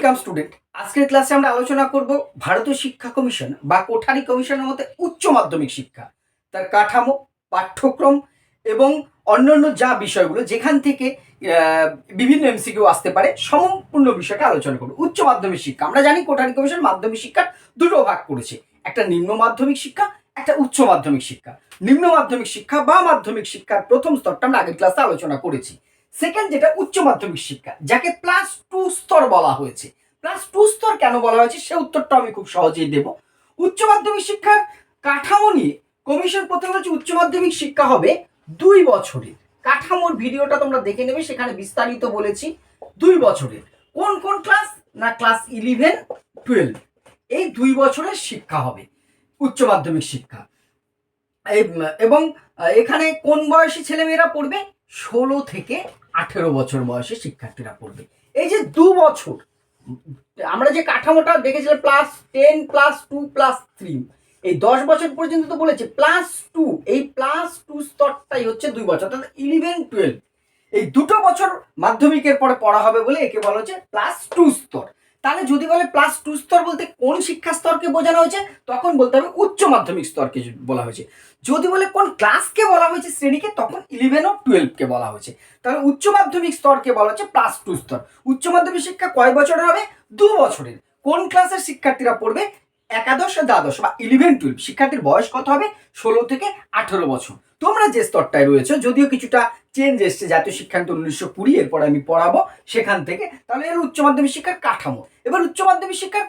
Welcome student আজকের ক্লাসে আমরা আলোচনা করব ভারতীয় শিক্ষা কমিশন বা কোঠারি কমিশনের মধ্যে উচ্চ মাধ্যমিক শিক্ষা। তার কাঠামো, পাঠ্যক্রম এবং অন্যান্য যা বিষয়গুলো যেখান থেকে বিভিন্ন এমসিকিউ আসতে পারে, সম্পূর্ণ বিষয়টা আলোচনা করব। উচ্চ মাধ্যমিক শিক্ষা। আমরা জানি কোঠারি কমিশন মাধ্যমিক শিক্ষার দুটো ভাগ করেছে। একটা নিম্ন মাধ্যমিক শিক্ষা, একটা উচ্চ মাধ্যমিক শিক্ষা। নিম্ন মাধ্যমিক শিক্ষা বা মাধ্যমিক শিক্ষার প্রথম স্তরটা আমরা আগের ক্লাসে আলোচনা করেছি। সেকেন্ড যেটা উচ্চ মাধ্যমিক শিক্ষা, যাকে প্লাস টু স্তর বলা হয়েছে। প্লাস টু স্তর কেন বলা হয়েছে? সে উত্তরটা আমি খুব সহজেই দেব। উচ্চ মাধ্যমিক শিক্ষার কাঠামো নিয়ে কমিশন প্রথমে হচ্ছে উচ্চ মাধ্যমিক শিক্ষা হবে দুই বছরের। কাঠামোর ভিডিওটা তোমরা দেখে নেবে, সেখানে বিস্তারিত বলেছি। দুই বছরের। কোন কোন ক্লাস না ক্লাস ইলেভেন টুয়েলভ এই দুই বছরের শিক্ষা হবে, উচ্চ মাধ্যমিক শিক্ষা। এবং এখানে কোন বয়সী ছেলেমেয়েরা পড়বে? ষোলো থেকে আঠেরো বছর বয়সে শিক্ষার্থীরা পড়বে। এই যে দু বছর, আমরা যে কাঠামোটা দেখেছিলাম plus ten plus two plus three এই দশ বছর পর্যন্ত তো বলেছে প্লাস টু এই প্লাস টু স্তরটাই হচ্ছে দুই বছর, অর্থাৎ ইলেভেন টুয়েলভ এই দুটো বছর মাধ্যমিকের পরে পড়া হবে বলে একে বলা হচ্ছে প্লাস টু স্তর। তাহলে যদি বলে প্লাস টু স্তর বলতে কোন শিক্ষা স্তরকে বোঝানো হয়েছে, তখন বলতে হবে উচ্চ মাধ্যমিক স্তরকে বলা হয়েছে। যদি বলে কোন ক্লাসকে বলা হয়েছে শ্রেণীকে, তখন ইলেভেন ও টুয়েলভকে বলা হয়েছে। তাহলে উচ্চ মাধ্যমিক স্তরকে বলা হচ্ছে প্লাস টু স্তর। উচ্চ মাধ্যমিক শিক্ষা কয় বছরের হবে? দু বছরের। কোন ক্লাসের শিক্ষার্থীরা পড়বে? একাদশ দ্বাদশ বা ইলেভেন টুয়েলভ শিক্ষার্থীর বয়স কত হবে? ষোলো থেকে আঠেরো বছর। তোমরা যে স্তরটায় রয়েছে, যদিও কিছুটা চেঞ্জ এসছে জাতীয় শিক্ষান্ত উনিশশো কুড়ি, এরপর আমি পড়াবো সেখান থেকে। তাহলে এর উচ্চ মাধ্যমিক শিক্ষার কাঠামো। এবার উচ্চ মাধ্যমিক শিক্ষার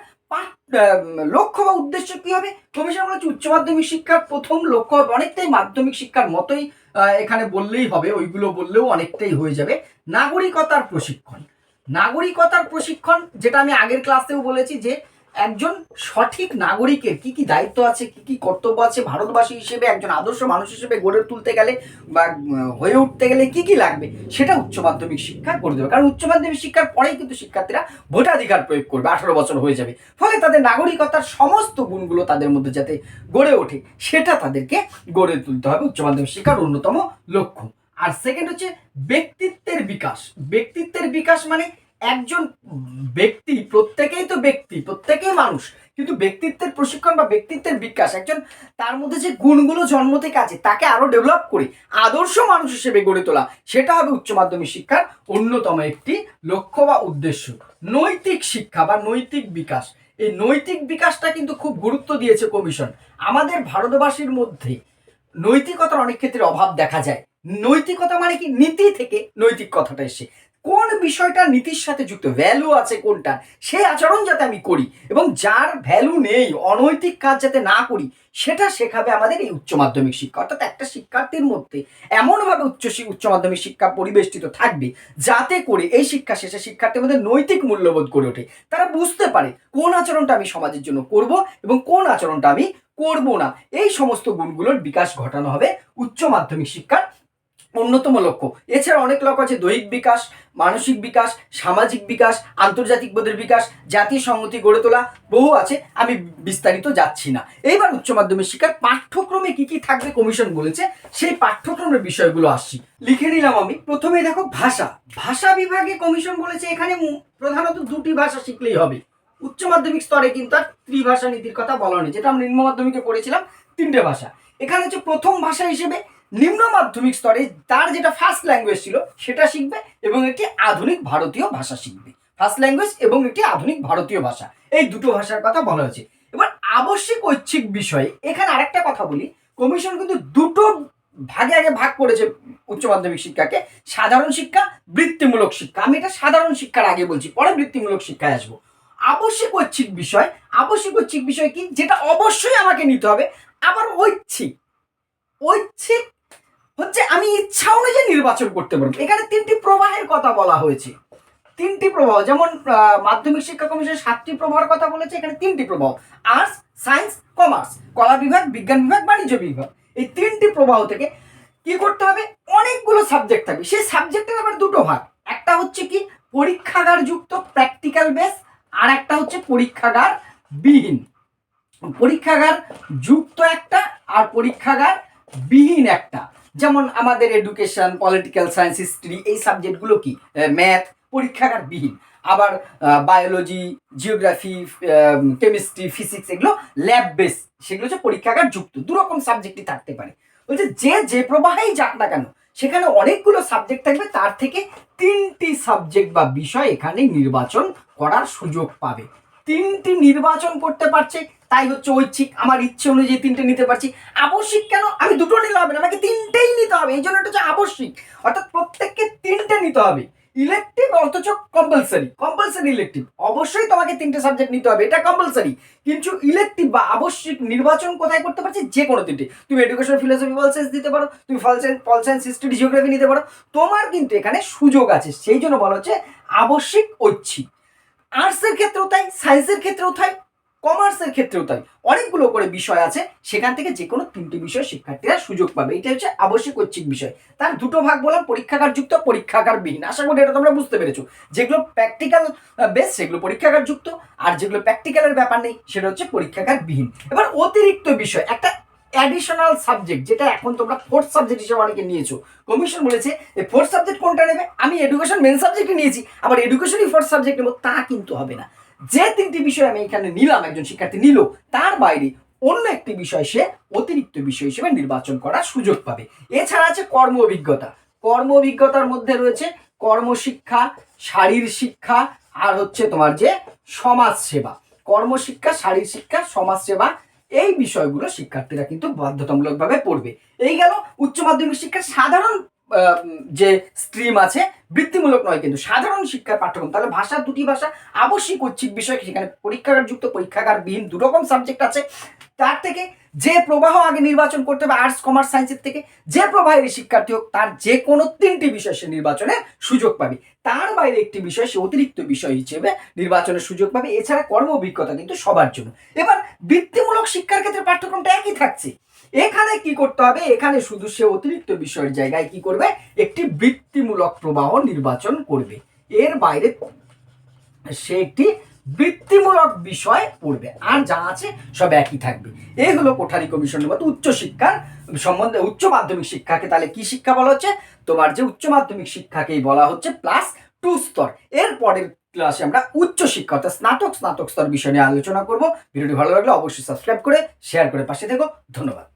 লক্ষ্য বা উদ্দেশ্য কি হবে? কমিশন বলেছে উচ্চ মাধ্যমিক শিক্ষার প্রথম লক্ষ্য হবে অনেকটাই মাধ্যমিক শিক্ষার মতোই এখানে বললেই হবে, ওইগুলো বললেও অনেকটাই হয়ে যাবে। নাগরিকতার প্রশিক্ষণ। নাগরিকতার প্রশিক্ষণ, যেটা আমি আগের ক্লাসেও বলেছি যে একজন সঠিক নাগরিকের কি কি দায়িত্ব আছে, কি কি কর্তব্য আছে ভারতবাসী হিসেবে, একজন আদর্শ মানুষ হিসেবে গড়ে তুলতে গেলে বা হয়ে উঠতে গেলে কি কি লাগবে, সেটা উচ্চ মাধ্যমিক শিক্ষা করে দেবে। কারণ উচ্চ মাধ্যমিক শিক্ষার পরেই কিন্তু শিক্ষার্থীরা ভোটাধিকার প্রয়োগ করবে, আঠারো বছর হয়ে যাবে। ফলে তাদের নাগরিকতার সমস্ত গুণগুলো তাদের মধ্যে যাতে গড়ে ওঠে, সেটা তাদেরকে গড়ে তুলতে হবে উচ্চ মাধ্যমিক শিক্ষার অন্যতম লক্ষ্য। আর সেকেন্ড হচ্ছে ব্যক্তিত্বের বিকাশ। ব্যক্তিত্বের বিকাশ মানে একজন ব্যক্তি, প্রত্যেকেই তো ব্যক্তি, প্রত্যেকেই মানুষ, কিন্তু ব্যক্তিত্বের প্রশিক্ষণ বা ব্যক্তিত্বের বিকাশ, একজন তার মধ্যে যে গুণগুলো জন্ম থেকে আছে, তাকে আরও ডেভেলপ করে আদর্শ মানুষ হিসেবে গড়ে তোলা, সেটা হবে উচ্চ মাধ্যমিক শিক্ষার অন্যতম একটি লক্ষ্য বা উদ্দেশ্য। নৈতিক শিক্ষা বা নৈতিক বিকাশ, এই নৈতিক বিকাশটা কিন্তু খুব গুরুত্ব দিয়েছে কমিশন। আমাদের ভারতবাসীর মধ্যে নৈতিকতার অনেক ক্ষেত্রে অভাব দেখা যায়। নৈতিকতা মানে কি? নীতি থেকে নৈতিক কথাটা এসে কোন বিষয়টা নীতির সাথে যুক্ত? ভ্যালু আছে কোনটা? সেই আচরণ যাতে আমি করি এবং যার ভ্যালু নেই, অনৈতিক কাজ যাতে না করি, সেটা শেখাবে আমাদের এই উচ্চ মাধ্যমিক শিক্ষা। অর্থাৎ একটা শিক্ষার্থীর মধ্যে এমনভাবে উচ্চ উচ্চ মাধ্যমিক শিক্ষা পরিবেষ্টিত থাকবে যাতে করে এই শিক্ষা শেষে শিক্ষার্থীর মধ্যে নৈতিক মূল্যবোধ গড়ে ওঠে। তারা বুঝতে পারে কোন আচরণটা আমি সমাজের জন্য করব এবং কোন আচরণটা আমি করব না। এই সমস্ত গুণগুলোর বিকাশ ঘটানো হবে উচ্চ মাধ্যমিক শিক্ষার অন্যতম লক্ষ্য। এছাড়া অনেক লক্ষ্য আছে, দৈহিক বিকাশ, মানসিক বিকাশ, সামাজিক বিকাশ, আন্তর্জাতিক বোধের বিকাশ জাতীয় সংহতি গড়ে তোলা, বহু আছে, আমি বিস্তারিত যাচ্ছি না। এইবার উচ্চ মাধ্যমিক শিক্ষার পাঠ্যক্রমে কি কি থাকবে কমিশন বলেছে, সেই পাঠ্যক্রমের বিষয়গুলো আসছি। লিখে নিলাম আমি। প্রথমে দেখো ভাষা। ভাষা বিভাগে কমিশন বলেছে, এখানে প্রধানত দুটি ভাষা শিখলেই হবে। উচ্চ মাধ্যমিক স্তরে কিন্তু আর ত্রিভাষা নীতির কথা বলা হয়নি, যেটা আমরা নিম্ন মাধ্যমিকে পড়েছিলাম, তিনটে ভাষা। এখানে হচ্ছে প্রথম ভাষা হিসেবে নিম্ন মাধ্যমিক স্তরে তার যেটা ফার্স্ট ল্যাঙ্গুয়েজ ছিল, সেটা শিখবে এবং একটি আধুনিক ভারতীয় ভাষা শিখবে। ফার্স্ট ল্যাঙ্গুয়েজ এবং একটি আধুনিক ভারতীয় ভাষা, এই দুটো ভাষার কথা বলা হয়েছে। এবার আবশ্যিক ঐচ্ছিক বিষয়ে এখানে আরেকটা কথা বলি। কমিশন কিন্তু দুটো ভাগে আগে ভাগ করেছে উচ্চ মাধ্যমিক শিক্ষাকে, সাধারণ শিক্ষা, বৃত্তিমূলক শিক্ষা। আমি এটা সাধারণ শিক্ষার আগে বলছি, পরে বৃত্তিমূলক শিক্ষায় আসব। আবশ্যিক ঐচ্ছিক বিষয়, আবশ্যিক ঐচ্ছিক বিষয় কি? যেটা অবশ্যই আমাকে নিতে হবে, আবার ঐচ্ছিক। ঐচ্ছিক হচ্ছে আমি ইচ্ছা অনুযায়ী নির্বাচন করতে পারব। এখানে তিনটি প্রবাহের কথা বলা হয়েছে। তিনটি প্রবাহ, যেমন মাধ্যমিক শিক্ষা কমিশন সাতটি প্রবাহের কথা বলেছে, এখানে তিনটি প্রবাহ আর্টস সায়েন্স কমার্স কলা বিভাগ, বিজ্ঞান বিভাগ, বাণিজ্য বিভাগ। এই তিনটি প্রবাহ থেকে কি করতে হবে? অনেকগুলো সাবজেক্ট থাকবে। সেই সাবজেক্টের আবার দুটো ভাগ। একটা হচ্ছে কি? পরীক্ষাগার যুক্ত প্র্যাকটিক্যাল বেস আর একটা হচ্ছে পরীক্ষাগার বিহীন। পরীক্ষাগার যুক্ত একটা, আর পরীক্ষাগার বিহীন একটা। যেমন আমাদের এডুকেশন পলিটিক্যাল সায়েন্স হিস্ট্রি এই সাবজেক্টগুলো কি? ম্যাথ পরীক্ষাগার বিহীন আবার বায়োলজি জিওগ্রাফি কেমিস্ট্রি ফিজিক্স এগুলো ল্যাব বেস সেগুলো হচ্ছে পরীক্ষাগার যুক্ত। দুরকম সাবজেক্টই থাকতে পারে। বলছে যে যে প্রবাহেই যাক না কেন, সেখানে অনেকগুলো সাবজেক্ট থাকবে, তার থেকে তিনটি সাবজেক্ট বা বিষয় এখানে নির্বাচন করার সুযোগ পাবে। তিনটি নির্বাচন করতে পারছে তাই হচ্ছে ঐচ্ছিক আমার ইচ্ছে অনুযায়ী তিনটে নিতে পারছি। আবশ্যিক কেন? আমি দুটো নিলে হবে না, আমাকে তিনটেই নিতে হবে, এই জন্য এটা হচ্ছে আবশ্যিক। অর্থাৎ প্রত্যেককে তিনটে নিতে হবে। ইলেকটিভ অথচ কম্পালসারি কম্পালসারি ইলেকটিভ অবশ্যই তোমাকে তিনটে সাবজেক্ট নিতে হবে, এটা কম্পালসারি কিন্তু ইলেকটিভ বা আবশ্যিক নির্বাচন কোথায় করতে পারছি? যে কোনো তিনটে। তুমি এডুকেশন ফিলোসফি পল সায়েন্স দিতে পারো, তুমি ফল সায়েন্স পল সায়েন্স হিস্ট্রি জিওগ্রাফি নিতে পারো। তোমার কিন্তু এখানে সুযোগ আছে, সেই জন্য বলা হচ্ছে আবশ্যিক ঐচ্ছিক। আর্টসের ক্ষেত্রেও তাই সায়েন্সের ক্ষেত্রেও তাই কমার্সের ক্ষেত্রেও তাই। অনেকগুলো করে বিষয় আছে, সেখান থেকে যে কোনো তিনটি বিষয় শিক্ষার্থীরা সুযোগ পাবে। এটা হচ্ছে আবশ্যিক ঐচ্ছিক বিষয়। তার দুটো ভাগ বললাম পরীক্ষাগার যুক্ত পরীক্ষাগার বিহীন আশা করি এটা তোমরা বুঝতে পেরেছ। যেগুলো প্র্যাকটিক্যাল বেস সেগুলো পরীক্ষাগার যুক্ত আর যেগুলো প্র্যাকটিক্যালের ব্যাপার নেই, সেটা হচ্ছে পরীক্ষাগার বিহীন এবার অতিরিক্ত বিষয়, একটা অ্যাডিশনাল সাবজেক্ট যেটা এখন তোমরা ফোর্থ সাবজেক্ট হিসেবে অনেকে নিয়েছো। কমিশন বলেছে এই ফোর্থ সাবজেক্ট কোনটা নেবে? আমি এডুকেশন মেন সাবজেক্টে নিয়েছি, আবার এডুকেশনই ফোর্থ সাবজেক্ট নেব, তা কিন্তু হবে না। যে তিনটি বিষয় আমি এখানে নিলাম, একজন শিক্ষার্থী নিল, তার বাইরে অন্য একটি বিষয় সে অতিরিক্ত বিষয় হিসেবে নির্বাচন করার সুযোগ পাবে। এছাড়া আছে কর্ম অভিজ্ঞতা। কর্ম অভিজ্ঞতার মধ্যে রয়েছে কর্মশিক্ষা, শারীর শিক্ষা, আর হচ্ছে তোমার যে সমাজ সেবা কর্মশিক্ষা, শারীর শিক্ষা সমাজ সেবা এই বিষয়গুলো শিক্ষার্থীরা কিন্তু বাধ্যতামূলকভাবে পড়বে। এই গেল উচ্চ মাধ্যমিক শিক্ষার সাধারণ যে স্ট্রিম আছে বৃত্তিমূলক নয় কিন্তু সাধারণ শিক্ষার পাঠ্যক্রম। তাহলে ভাষা দুটি ভাষা, আবশ্যিক ঐচ্ছিক বিষয় সেখানে পরীক্ষাগার যুক্ত পরীক্ষাগার বিহীন দু রকম সাবজেক্ট আছে। তার থেকে যে প্রবাহ আগে নির্বাচন করতে হবে আর্টস কমার্স সায়েন্সের থেকে, যে প্রবাহের শিক্ষার্থী হোক, তার যে কোনো তিনটি বিষয় সে নির্বাচনে সুযোগ পাবে। তার বাইরে একটি বিষয় সে অতিরিক্ত বিষয় হিসেবে নির্বাচনের সুযোগ পাবে। এছাড়া কর্ম অভিজ্ঞতা কিন্তু সবার জন্য। এবার বৃত্তিমূলক শিক্ষার ক্ষেত্রে পাঠ্যক্রমটা একই থাকছে। এখানে কি করতে হবে? এখানে শুধু সে অতিরিক্ত বিষয়ের জায়গায় কি করবে? একটি বৃত্তিমূলক প্রবাহ নির্বাচন করবে। এর বাইরে সে একটি বৃত্তিমূলক বিষয় পড়বে। আর যা আছে সব একই থাকবে। এই হলো কোঠারি কমিশনের মতো উচ্চ শিক্ষার সম্বন্ধে উচ্চ মাধ্যমিক শিক্ষাকে তাহলে কি শিক্ষা বলা হচ্ছে? তোমার যে উচ্চ মাধ্যমিক শিক্ষাকেই বলা হচ্ছে প্লাস টু স্তর। এর পরের ক্লাসে আমরা উচ্চ শিক্ষা অর্থাৎ স্নাতক স্নাতক স্তর বিষয় নিয়ে আলোচনা করব। ভিডিওটি ভালো লাগলে অবশ্যই সাবস্ক্রাইব করে শেয়ার করে পাশে থেকো। ধন্যবাদ।